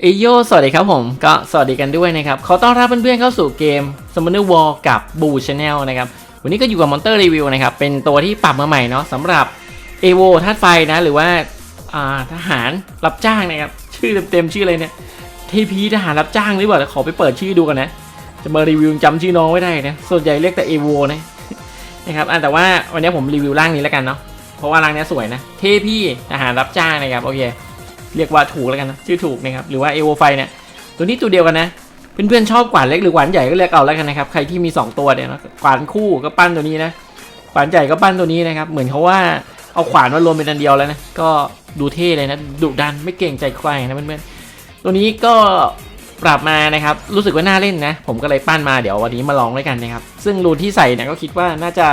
เอโยสวัสดีครับผมก็สวัสดีกันด้วยนะครับขอต้อนรับเพื่อนๆเข้าสู่เกม Summoner War กับ Boo Channel นะครับวันนี้ก็อยู่กับ Monster Review นะครับเป็นตัวที่ปรับมาใหม่เนาะสำหรับ EVO ธาตุไฟนะหรือว่าทหารรับจ้างนะครับชื่อเต็มๆชื่ออะไรเนี่ยทีพีทหารรับจ้างหรือเปล่าขอไปเปิดชื่อดูกันนะจะมารีวิวจำชื่อน้องไม่ได้นะส่วนใหญ่เรียกแต่ EVO นะนะครับแต่ว่าวันนี้ผมรีวิวร่างนี้แล้วกันเนาะเพราะว่าร่างนี้สวยนะเทพีทหารรับจ้างนะครับโอเค เรียกว่าถูกแล้วกันนะชื่อถูกนะครับหรือว่าเอโวไฟเนี่ยตัวนี้ตัวเดียวกันนะเพื่อนๆชอบกวานเล็กหรือหวานใหญ่ก็เรียกเอาแล้วกันนะครับใครที่มี 2 ตัวเนี่ยนะกวานคู่ก็ปั้นตัวนี้นะกวานใหญ่ก็ปั้นตัวนี้นะครับเหมือนเขาว่าเอาขวานมารวมเป็นอันเดียวแล้วนะก็ดูเท่เลยนะดุดันไม่เก่งใจใครนะเพื่อนๆตัวนี้ก็ปรับมานะครับรู้สึกว่าน่าเล่นนะผมก็เลยปั้นมาเดี๋ยววันนี้มาลองด้วยกันนะครับซึ่งรูนที่ใส่เนี่ยก็คิดว่าน่าจะ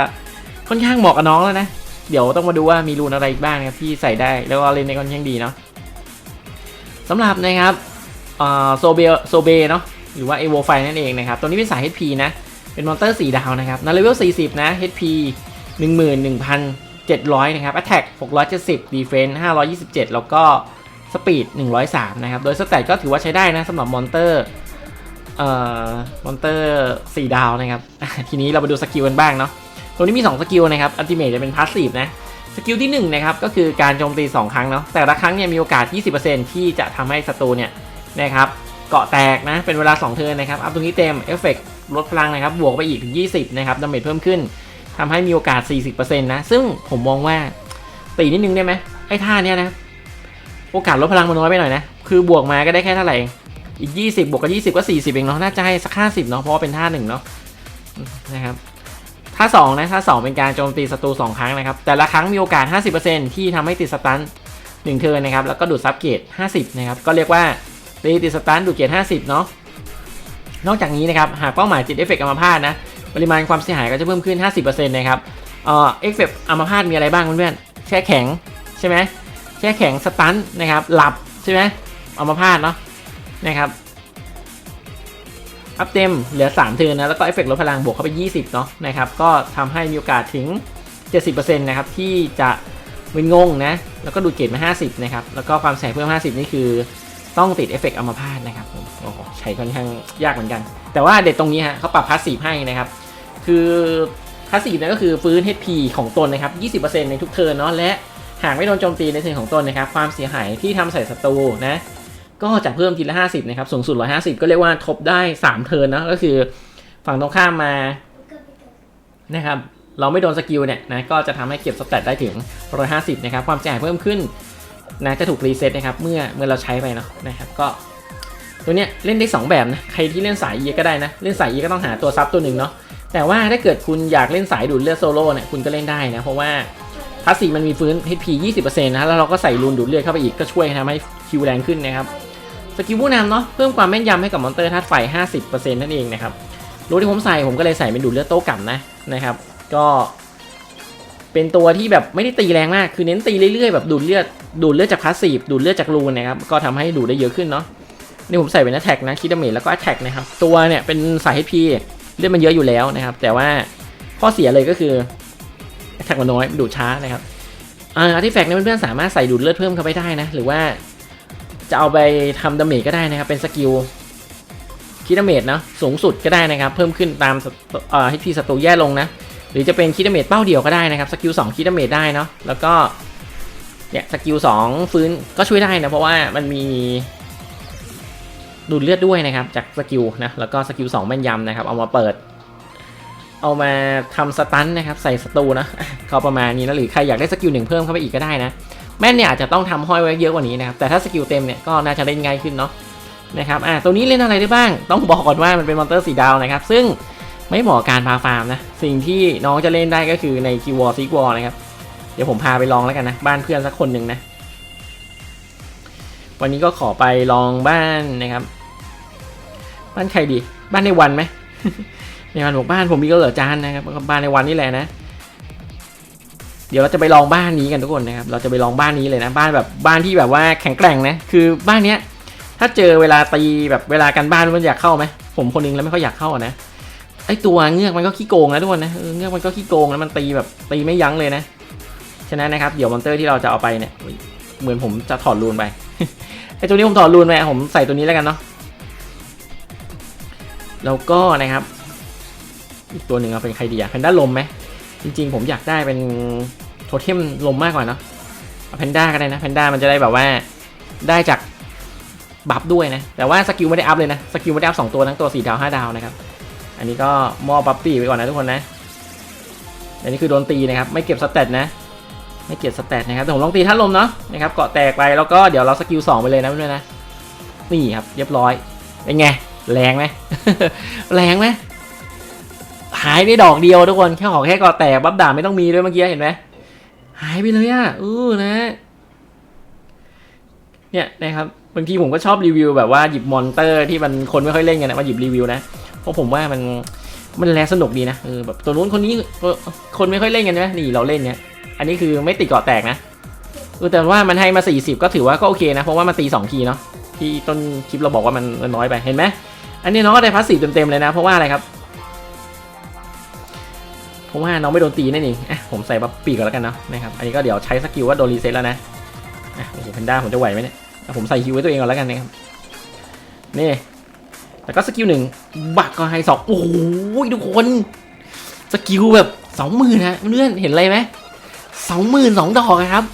ค่อนข้างเหมาะกับน้องแล้วนะเดี๋ยวต้องมาดูว่ามีรูนอะไรอีกบ้างนะครับที่ใส่ได้แล้วก็เล่นในค่อนข้างดีเนาะ สำหรับนะครับโซเบโซเบเนาะหรือว่าเอโวไฟนั่นเองนะครับ ตัวนี้เป็นสาย HP นะ เป็นมอนเตอร์4ดาวนะครับในเลเวล 40 นะ HP 11,700 นะครับ Attack 670 Defense 527 แล้วก็ Speed 103 นะครับ โดยสแตทก็ถือว่าใช้ได้นะสำหรับมอนเตอร์เอ่อมอนเตอร์4ดาวนะครับ ทีนี้เราไปดูสกิลกันบ้างเนาะ ตัวนี้มี 2 สกิลนะครับอัลติเมทจะเป็นพาสซีฟนะ สกิลที่1นะครับก็คือการโจมตี 2 ครั้งเนาะแต่ละครั้งเนี่ยมีโอกาส 20%ที่จะทำให้ศัตรูเนี่ยนะครับเกาะแตกนะเป็นเวลา 2 เทิร์นนะครับอัพตรงนี้เต็มเอฟเฟกลดพลังนะครับบวกไปอีกถึง 20นะครับดาเมจเพิ่มขึ้นทำให้มีโอกาส 40%นะซึ่งผมมองว่าตีนิดนึงได้ไหมไอ้ท่าเนี้ยนะโอกาสลดพลังมันน้อยไปหน่อยนะคือบวกมาก็ได้แค่เท่าไหร่อีก 20 บวกกับ 20 ก็ 40 เองเนาะน่าจะให้สัก 50เนาะเพราะว่าเป็นท่าหนึ่งเนาะนะครับ ท่า2นะท่า2 เป็นการโจมตีศัตรู2 ครั้งนะครับ แต่ละครั้งมีโอกาส 50%ที่ทำให้ติดสตัน1เทิร์นนะครับ แล้วก็ดูดซับเกต50 นะครับ ก็เรียกว่าตีติดสตันดูดเกต50 เนาะนอกจากนี้นะครับ หากเป้าหมายติดเอฟเฟกต์อัมพาตนะ ปริมาณความเสียหายก็จะเพิ่มขึ้น 50%นะครับเอ่อเอฟเฟกต์อัมพาตมีอะไรบ้างเพื่อนๆแช่แข็งใช่ไหมแช่แข็งสตันนะครับหลับใช่ไหมอัมพาตเนาะนะครับ อัพเต็มเหลือ 3 เทิร์นนะ แล้วก็เอฟเฟกต์ลดพลังบวกเข้าไป 20 เนาะนะครับ ก็ทำให้มีโอกาสถึง 70%นะครับ ที่จะมึนงงนะ แล้วก็ดูดเกรดมา 50 นะครับ แล้วก็ความแสงเพิ่ม 50 นี่คือต้องติดเอฟเฟกต์อัมพาตนะครับโอ้โหใช้ค่อนข้างยากเหมือนกัน แต่ว่าเด็ดตรงนี้ฮะเขาปรับพาสซีฟให้นะครับ คือพาสซีฟเนี่ยก็คือฟื้น HP ของตนนะครับ 20%ในทุกเทิร์นเนาะ และหากไม่โดนโจมตีในเทิร์นของตนนะครับ ความเสียหายที่ทำใส่ศัตรูนะ ก็จะเพิ่มทีละ 50 นะครับ สูงสุด 150 ก็เรียกว่าทบได้ 3 เทิร์นนะก็คือฝั่งตรงข้ามมานะครับเราไม่โดนสกิลเนี่ยนะก็จะทำให้เก็บสแตทได้ถึง 150 นะครับ ความเสียหายเพิ่มขึ้นนะจะถูกรีเซ็ตนะครับเมื่อเมื่อเราใช้ไปเนาะนะครับก็ตัวเนี้ยเล่นได้ 2 แบบนะใครที่เล่นสายเอก็ได้นะ เล่นสายเอก็ต้องหาตัวซับตัวหนึ่งเนาะแต่ว่าถ้าเกิดคุณอยากเล่นสายดูดเลือดโซโล่เนี่ยคุณก็เล่นได้นะเพราะว่าพาสซีมันมีฟื้น HP 20%นะแล้วเราก็ใส่รูนดูดเลือดเข้าไปอีกก็ช่วยทำให้คิวแรงขึ้นนะครับ สกิลผู้นำเนาะเพิ่มความแม่นยำให้กับมอนเตอร์ธาตุไฟ 50%นั่นเองนะครับรูที่ผมใส่ผมก็เลยใส่เป็นดูดเลือดโต้กลับนะนะครับ ก็เป็นตัวที่แบบไม่ได้ตีแรงมาก คือเน้นตีเรื่อยๆแบบดูดเลือด ดูดเลือดจากพาสซีฟดูดเลือดจากรูนนะครับ ก็ทำให้ดูดได้เยอะขึ้นเนาะ นี่ผมใส่เป็น a t แทกนะ คิดดาเมจแล้วก็ a t แทกนะครับ ตัวเนี่ยเป็นสาย HP เลือดมันเยอะอยู่แล้วนะครับ แต่ว่าข้อเสียเลยก็คือ a t แทกมันน้อยดูดช้านะครับ อ่าอาร์ติแฟกต์เนี่ยเพื่อนๆสามารถใส่ดูดเลือดเพิ่มเข้าไปได้นะ หรือว่า จะเอาไปทำดาเมจก็ได้นะครับ เป็นสกิลคิดดาเมจเนาะสูงสุดก็ได้นะครับ เพิ่มขึ้นตามอ่อให้พีศัตรูแย่ลงนะ หรือจะเป็นคิดดาเมจเป้าเดียวก็ได้นะครับ สกิล2คิดดาเมจได้เนาะแล้วก็เนี่ยสกิล2ฟื้นก็ช่วยได้นะ เพราะว่ามันมีดูดเลือดด้วยนะครับ จากสกิลนะแล้วก็สกิล2แม่นยำนะครับ เอามาเปิด เอามาทำสตันนะครับ ใส่ศัตรูนะเขาประมาณนี้นะหรือใครอยากได้สกิลหนึ่งเพิ่มเข้าไปอีกก็ได้นะ แม่นเนี่ยอาจจะต้องทำห้อยไว้เยอะกว่านี้นะครับแต่ถ้าสกิลเต็มเนี่ยก็น่าจะเล่นง่ายขึ้นเนาะนะครับอ่าตัวนี้เล่นอะไรได้บ้าง ต้องบอกก่อนว่ามันเป็นมอนเตอร์สีดาวนะครับซึ่งไม่เหมาะการพาฟาร์มนะสิ่งที่น้องจะเล่นได้ก็คือในคิววอร์ซิกวอร์นะครับเดี๋ยวผมพาไปลองแล้วกันนะบ้านเพื่อนสักคนหนึ่งนะวันนี้ก็ขอไปลองบ้านนะครับ บ้านใครดี บ้านในวันไหมในวันบอกบ้านผมมีก็เหลือจานนะครับบ้านในวันนี่แหละนะ เดี๋ยวเราจะไปลองบ้านนี้กันทุกคนนะครับ เราจะไปลองบ้านนี้เลยนะ บ้านแบบบ้านที่แบบว่าแข็งแกร่งนะ คือบ้านเนี้ย ถ้าเจอเวลาตีแบบเวลากันบ้านมันอยากเข้าไหมผมคนนึงแล้วไม่ค่อยอยากเข้านะ ไอตัวเงือกมันก็ขี้โกงนะทุกคนนะ เงือกมันก็ขี้โกงนะมันตีแบบตีไม่ยั้งเลยนะ ฉะนั้นนะครับ เดี๋ยวมอนเตอร์ที่เราจะเอาไปเนี่ย เหมือนผมจะถอดรูนไป ไอตัวนี้ผมถอดรูนไปผมใส่ตัวนี้แล้วกันเนาะ แล้วก็นะครับ อีกตัวหนึ่งเอาเป็นใครดีอะแพนด้าลมไหมจริงๆ ผมอยากได้เป็น ทเทมลมมากกว่าเนาะเอาแพนด้าก็ได้นะแพนด้ามันจะได้แบบว่าได้จากบัฟด้วยนะ แต่ว่าสกิลไม่ได้อัพเลยนะ สกิลไม่ได้อัพสองตัวทั้งตัวสี่ดาวห้าดาวนะครับ อันนี้ก็มอบบัฟปีไปก่อนนะทุกคนนะ อันนี้คือโดนตีนะครับ ไม่เก็บสเตตนะ ไม่เก็บสเตตนะครับแต่ผมลองตีท่านลมเนาะนะครับ เกาะแตกไปแล้วก็เดี๋ยวเราสกิลสองไปเลยนะเพื่อนๆนะ นี่ครับเรียบร้อย เป็นไง แรงไหมแรงไหมหายไปดอกเดียวทุกคน แค่ขอแค่เกาะแตกบัฟด่าไม่ต้องมีด้วยเมื่อกี้เห็นไหม หายไปเลยอะเออนะ เนี่ยนะครับบางทีผมก็ชอบรีวิวแบบว่าหยิบมอนเตอร์ที่มันคนไม่ค่อยเล่นกันนะมาหยิบรีวิวนะเพราะผมว่ามันมันแลสนุกดีนะเออแบบตัวนู้นคนนี้คนไม่ค่อยเล่นกันใช่ไหมนี่เราเล่นเนี่ยอันนี้คือไม่ติดเกาะแตกนะเออแต่ว่ามันให้มา 40 ก็ถือว่าก็โอเคนะ เพราะว่ามันตี2ทีเนาะที่ต้นคลิปเราบอกว่ามันมันน้อยไปเห็นไหมอันนี้น้องก็ได้พาสซีฟเต็มๆเลยนะ เพราะว่าอะไรครับ เพราะว่าน้องไม่โดนตีนั่นเองอะผมใส่บัฟปีกก่อนแล้วกันเนาะนะครับอันนี้ก็เดี๋ยวใช้สกิลว่าโดนรีเซ็ตแล้วนะอะโอ้โหแพนด้าผมจะไหวไหมเนี่ยอ่ผมใส่ฮิวไว้ตัวเองก่อนแล้วกันนะครับนี่แล้วก็สกิลหนึ่งบักก็ให้สองโอ้โหทุกคนสกิลแบบสองหมื่นนะเพื่อนเห็นอะไรไหมสองหมื่นสองดอกครับ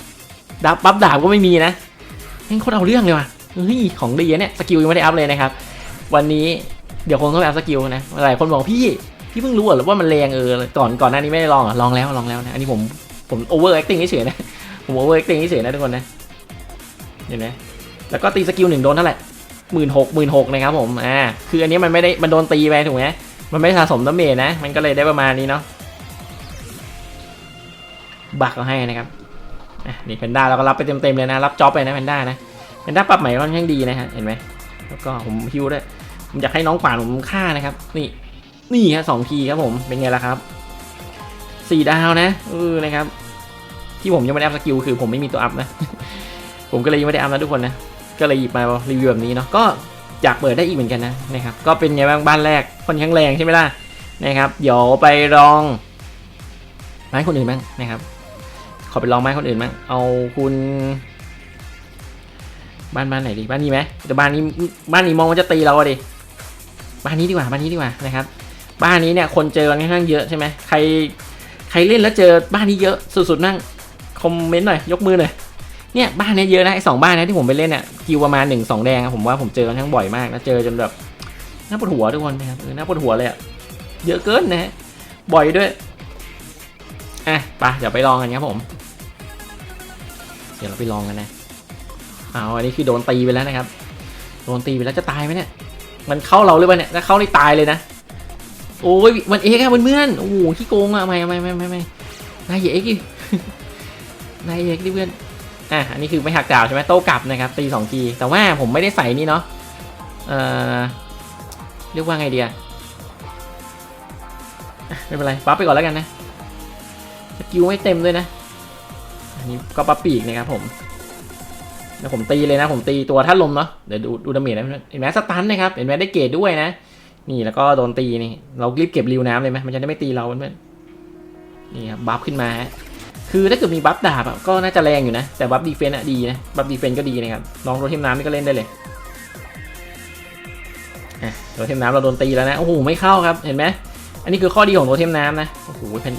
ดาบบัฟดาบก็ไม่มีนะแม่งโคตรเอาเรื่องเลยว่ะเฮ้ยของดีเนี่ยสกิลยังไม่ได้อัพเลยนะครับ วันนี้เดี๋ยวคงต้องไปอัพสกิลนะหลายคนบอกพี่ พี่เพิ่งรู้เหรอว่ามันแรงเออก่อนก่อนหน้านี้ไม่ได้ลองเหรอลองแล้วลองแล้วนะอันนี้ผมผมโอเวอร์แอคติ้งเฉยนะผมโอเวอร์แอคติ้งเฉยนะทุกคนนะเห็นไหมแล้วก็ตีสกิลหนึ่งโดนเท่าไหร่หมื่นหกหมื่นหกนะครับผมอ่าคืออันนี้มันไม่ได้มันโดนตีไปถูกไหมมันไม่สะสมดาเมจนะ มันก็เลยได้ประมาณนี้เนาะบักเอาให้นะครับนี่แพนด้าเราก็รับไปเต็มๆเลยนะ รับจ็อบไปนะแพนด้านะแพนด้าปรับใหม่ค่อนข้างดีนะฮะเห็นไหมแล้วก็ผมฮิวด้วยผมอยากให้น้องป่านผมฆ่านะครับ นี่ นี่ฮะสองทีครับผมเป็นไงล่ะครับสี่ดาวนะเออนะครับ ที่ผมยังไม่ได้อัพสกิลคือผมไม่มีตัวอัพนะ ผมก็เลยยังไม่ได้อัพนะทุกคนนะ ก็เลยหยิบมารีวิวแบบนี้เนาะก็อยากเปิดได้อีกเหมือนกันนะนะครับ ก็เป็นไงบ้างบ้านแรกค่อนข้างแรงใช่ไหมล่ะนะครับ เดี๋ยวไปลองไม้คนอื่นบ้างนะครับ ขอไปลองไม้คนอื่นบ้างเอาคุณบ้านบ้านไหนดีบ้านนี้ไหมแต่บ้านนี้บ้านนี้มองว่าจะตีเราดิบ้านนี้ดีกว่าบ้านนี้ดีกว่านะครับ บ้านนี้เนี่ยคนเจอกันค่อนข้างเยอะใช่ไหมใครใครเล่นแล้วเจอบ้านนี้เยอะสุดๆนั่งคอมเมนต์หน่อยยกมือหน่อยเนี่ยบ้านนี้เยอะนะไอ้สองบ้านนี้ยที่ผมไปเล่นเนี่ยกิวประมาณหนึ่งสองแดงผมว่าผมเจอกันทั้งบ่อยมากนะเจอจนแบบน่าปวดหัวทุกคนนะครับน่าปวดหัวเลยอะเยอะเกินนะฮะบ่อยด้วยอะไปเดี๋ยวไปลองกันครับผม เดี๋ยวเราไปลองกันนะเอาอันนี้คือโดนตีไปแล้วนะครับ โดนตีไปแล้วจะตายไหมเนี่ย มันเข้าเราหรือเปล่าเนี่ยถ้าเข้านี่ตายเลยนะ โอ้ยมันเอ็กอะเพื่อนๆโอ้โหขี้โกงอะไม่ไม่ไม่ไม่ไม่นายเอ็กดินายเอ็กดิเพื่อนอะอันนี้คือไม่หักดาวใช่ไหมโต้กลับนะครับตีสองทีแต่ว่าผมไม่ได้ใส่นี่เนาะเอ่อเรียกว่าไงเดียไม่เป็นไรปั๊บไปก่อนแล้วกันนะสกิลไม่เต็มด้วยนะอันนี้ก็ปั๊บปีกนะครับผมเดี๋ยวผมตีเลยนะผมตีตัวท่านลมเนาะเดี๋ยวดูดูดาเมจนะเห็นไหมสตันนะครับเห็นไหมได้เกรดด้วยนะ นี่แล้วก็โดนตีนี่ เรารีบเก็บริวน้ำเลยไหมมันจะได้ไม่ตีเราเพื่อนนี่ครับบัฟขึ้นมาฮะคือถ้าเกิดมีบัฟดาบก็น่าจะแรงอยู่นะ แต่บัฟดีเฟนต์อะดีนะบัฟดีเฟนต์ก็ดีนะครับลองโรเทมน้ำนี่ก็เล่นได้เลยอะโรเทมน้ำเราโดนตีแล้วนะโอ้โหไม่เข้าครับเห็นไหมอันนี้คือข้อดีของโรเทมน้ำนะโอ้โหแพน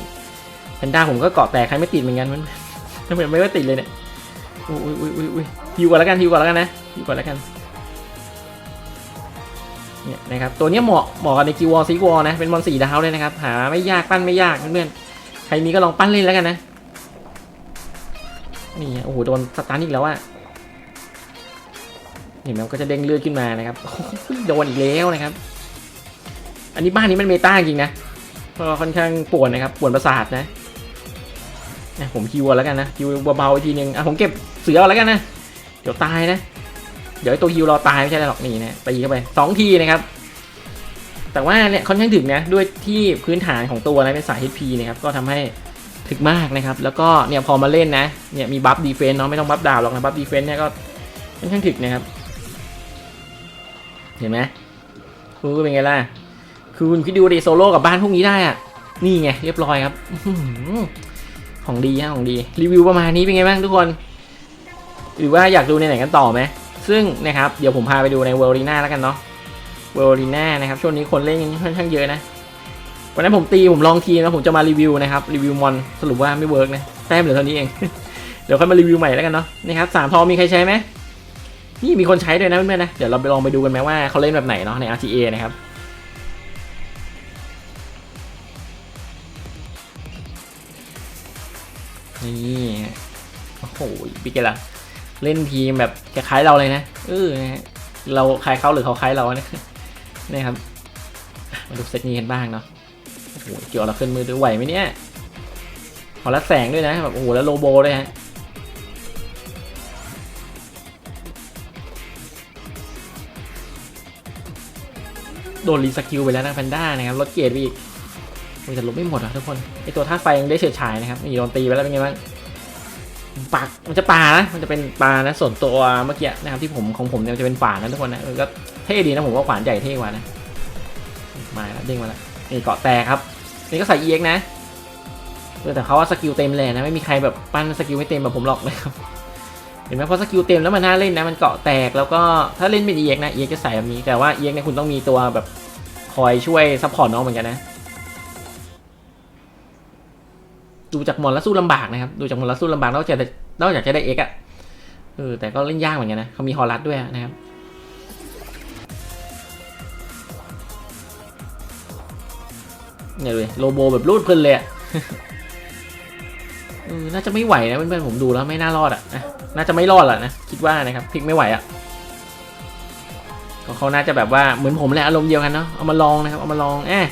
แพนด้าผมก็เกาะแตกใครไม่ติดเหมือนกันมันทำไมไม่ติดเลยเนี่ยอุ้ยอุ้ยอุ้ยอุ้ยฮิวก่อนแล้วกันฮิวก่อนแล้วกันนะฮิวก่อนแล้วกัน เนี่ยนะครับตัวนี้เหมาะเหมาะกับในกิวอลซีวอลนะเป็นมอนสีดาวเลยนะครับ หาไม่ยากปั้นไม่ยากเพื่อนๆใครมีก็ลองปั้นเล่นแล้วกันนะนี่โอ้โหโดนสตาร์ทอีกแล้วอะเห็นไหมก็จะเด้งเลือดขึ้นมานะครับโโดนอีกแล้วนะครับ อันนี้บ้านนี้มันเมตาจริงนะก็ค่อนข้างปวดนะครับปวดประสาทนะนะผมคิวแล้วกันนะคิวเบาๆอีกทีนึงอะผมเก็บเสือแล้วกันนะเดี๋ยวตายนะ เดี๋ยวตัวฮิวรอตายไม่ใช่หรอกนี่นะตีเข้าไปสองทีนะครับแต่ว่าเนี่ยค่อนข้างถึกนะด้วยที่พื้นฐานของตัวนะเป็นสาย HP นะครับก็ทำให้ถึกมากนะครับ แล้วก็เนี่ยพอมาเล่นนะเนี่ยมีบัฟดีเฟนต์เนาะไม่ต้องบัฟดาวหรอกนะบัฟดีเฟนต์เนี่ยก็ค่อนข้างถึกนะครับ เห็นไหมคือเป็นไงล่ะคือคุณคิดดูดิโซโล่กับบ้านพวกนี้ได้อะนี่ไงเรียบร้อยครับของดีฮะของดี รีวิวประมาณนี้เป็นไงบ้างทุกคน หรือว่าอยากดูในไหนกันต่อไหม ซึ่งนะครับเดี๋ยวผมพาไปดูในเวลลีน่าแล้วกันเนาะเวลลีน่านะครับช่วงนี้คนเล่นค่อนข้างเยอะนะวันนั้นผมตีผมลองทีนะผมจะมารีวิวนะครับรีวิวมอนสรุปว่าไม่เวิร์กนะแต้มเหลือเท่านี้เอง เดี๋ยวค่อยมารีวิวใหม่แล้วกันเนาะนะครับสามทองมีใครใช้ไหมนี่มีคนใช้ด้วยนะเพื่อนๆนะเดี๋ยวเราไปลองไปดูกันไหมว่าเขาเล่นแบบไหนเนาะใน RTA นะครับนี่โอ้โหบิ๊กเกล่ะ เล่นทีมแบบคล้ายๆเราเลยนะเออนะฮะเราคล้ายเขาหรือเขาคล้ายเราเนี่ยนี่ครับมาดูเซตนี้กันบ้างเนาะโอ้โหเกี่ยวเราขึ้นมือด้วยไหวไหมเนี่ยขอรัดแสงด้วยนะแบบโอ้โหแล้วโลโบด้วยฮะโดนรีสกิลไปแล้วนะแพนด้านะครับลดเกียรติไปอีกมันจะลบไม่หมดอะทุกคนไอตัวธาไฟยังได้เฉิดฉายนะครับนี่โดนตีไปแล้วเป็นไงบ้าง ปากมันจะปลานะมันจะเป็นปลานะส่วนตัวเมื่อกี้นะครับที่ผมของผมเนี่ยมันจะเป็นฝานะทุกคนนะก็เท่ดีนะผมว่าขวานใหญ่เท่กว่านะมาแล้วเด้งมาแล้วนี่เกาะแตกครับ นี่ก็ใส่ EX นะแต่เขาว่าสกิลเต็มเลยนะไม่มีใครแบบปั้นสกิลไม่เต็มแบบผมหรอกนะครับเห็นไหมเพราะสกิลเต็มแล้วมันน่าเล่นนะมันเกาะแตกแล้วก็ถ้าเล่นเป็น EX นะ EX จะใส่แบบนี้แต่ว่า EX เนี่ยคุณต้องมีตัวแบบคอยช่วยซัพพอร์ตน้องเหมือนกันนะ ดูจากมอนแล้วสู้ลำบากนะครับ ดูจากมอนแล้วสู้ลำบากนอกจากนอกจากจะได้เอ็กอะเออแต่ก็เล่นยากเหมือนกันนะ เขามีฮอลลัสด้วยนะครับเนี่ยเลยโลโบแบบรูดเพลินเลยอะเออน่าจะไม่ไหวนะเพื่อนๆผมดูแล้วไม่น่ารอดอะนะน่าจะไม่รอดแหละนะคิดว่านะครับพลิกไม่ไหวอะเขาน่าจะแบบว่าเหมือนผมแหละอารมณ์เดียวกันเนาะเอามาลองนะครับเอามาลองแอะ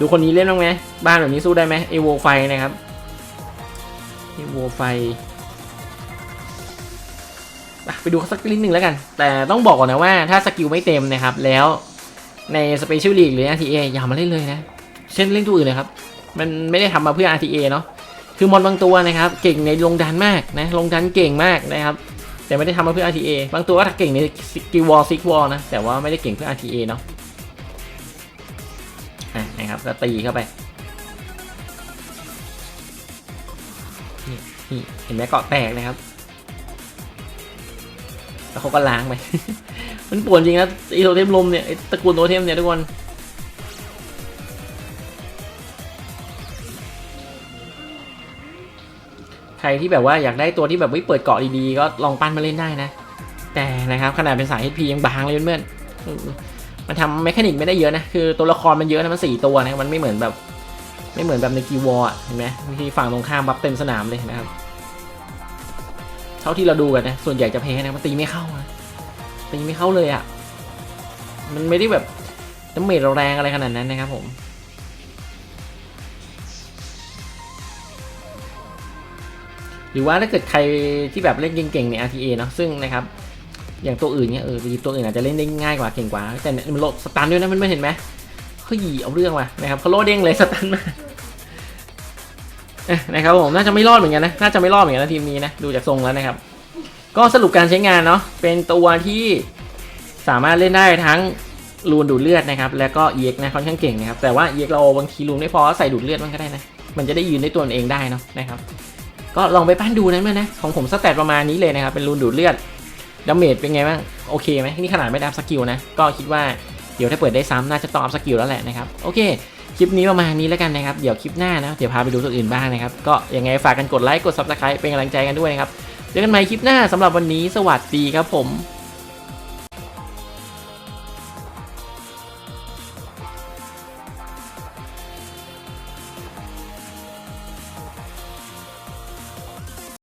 ดูคนนี้เล่นบ้างไหมบ้านแบบนี้สู้ได้ไหมเอโวไฟนะครับ เอโวไฟไปดูสักนิดหนึ่งแล้วกัน แต่ต้องบอกก่อนนะว่าถ้าสกิลไม่เต็มนะครับ แล้วในสเปเชียลลีกหรือ RTA อย่ามาเล่นเลยนะ เช่นเล่นตัวอื่นเลยครับ มันไม่ได้ทำมาเพื่อ RTA เนาะคือมอนบางตัวนะครับ เก่งในลงดันมากนะลงดันเก่งมากนะครับ แต่ไม่ได้ทำมาเพื่อ RTA บางตัวก็เก่งในสกิลวอลซิกวอลนะแต่ว่าไม่ได้เก่งเพื่อ RTA เนาะอะนะครับก็ตีเข้าไป นี่เห็นไหมเกาะแตกนะครับ แล้วเขาก็ล้างไป มันปวดจริงนะไอโทเทมลมเนี่ยไอตระกูลโทเทมเนี่ยทุกคนใครที่แบบว่าอยากได้ตัวที่แบบไม่เปิดเกาะดีๆ ก็ลองปั้นมาเล่นได้นะ แต่นะครับขนาดเป็นสาย HP ยังบางเลยเพื่อนมันทำเมคานิกไม่ได้เยอะนะ คือตัวละครมันเยอะนะมันสี่ตัวนะมันไม่เหมือนแบบ ไม่เหมือนแบบในกีวอร์เห็นไหมวิธีฝั่งตรงข้ามบัฟเต็มสนามเลยนะครับ เท่าที่เราดูกันนะ ส่วนใหญ่จะแพ้นะมันตีไม่เข้านะตีไม่เข้าเลยอะ่ะ มันไม่ได้แบบน้ำเมจเราแรงอะไรขนาดนั้นนะครับผมหรือว่าถ้าเกิดใครที่แบบเล่นเก่งๆใน RTA เนอะซึ่งนะครับ อย่างตัวอื่นเนี่ยเออตัวอื่นอาจจะเล่นได้ง่ายกว่าเก่งกว่า แต่เนี่ยมันโลดสตันด้วยนะมันไม่เห็นไหมเฮ้ยเอาเรื่องว่ะนะครับเขาโลดเด้งเลยสตันมา นะครับผมน่าจะไม่รอดเหมือนกันนะน่าจะไม่รอดเหมือนกันนะทีมนี้นะดูจากทรงแล้วนะครับ ก็สรุปการใช้งานเนาะเป็นตัวที่สามารถเล่นได้ทั้งรูนดูดเลือดนะครับ แล้วก็เอ็กนะค่อนข้างเก่งนะครับแต่ว่าเอ็กเราบางทีรูนไม่พอใส่ดูดเลือดมันก็ได้นะมันจะได้ยืนได้ตัวมันเองได้เนาะนะครับ ก็ลองไปปั้นดูนะเพื่อนะของผมสแตทประมาณนี้เลยนะครับเป็นรูนดูดเลือดดาเมจเป็นไงบ้างโอเคไหมนี่ขนาดไม่ได้อัพสกิลนะก็คิดว่าเดี๋ยวถ้าเปิดได้ซ้ำน่าจะตองอัพสกิลแล้วแหละนะครับโอเค คลิปนี้ประมาณนี้แล้วกันนะครับ เดี๋ยวคลิปหน้านะ เดี๋ยวพาไปดูตัวอื่นบ้างนะครับ ก็ยังไงฝากกันกดไลค์ กด subscribe เป็นกำลังใจกันด้วยนะครับ เจอกันใหม่คลิปหน้าสำหรับวันนี้ สวัสดีครับผม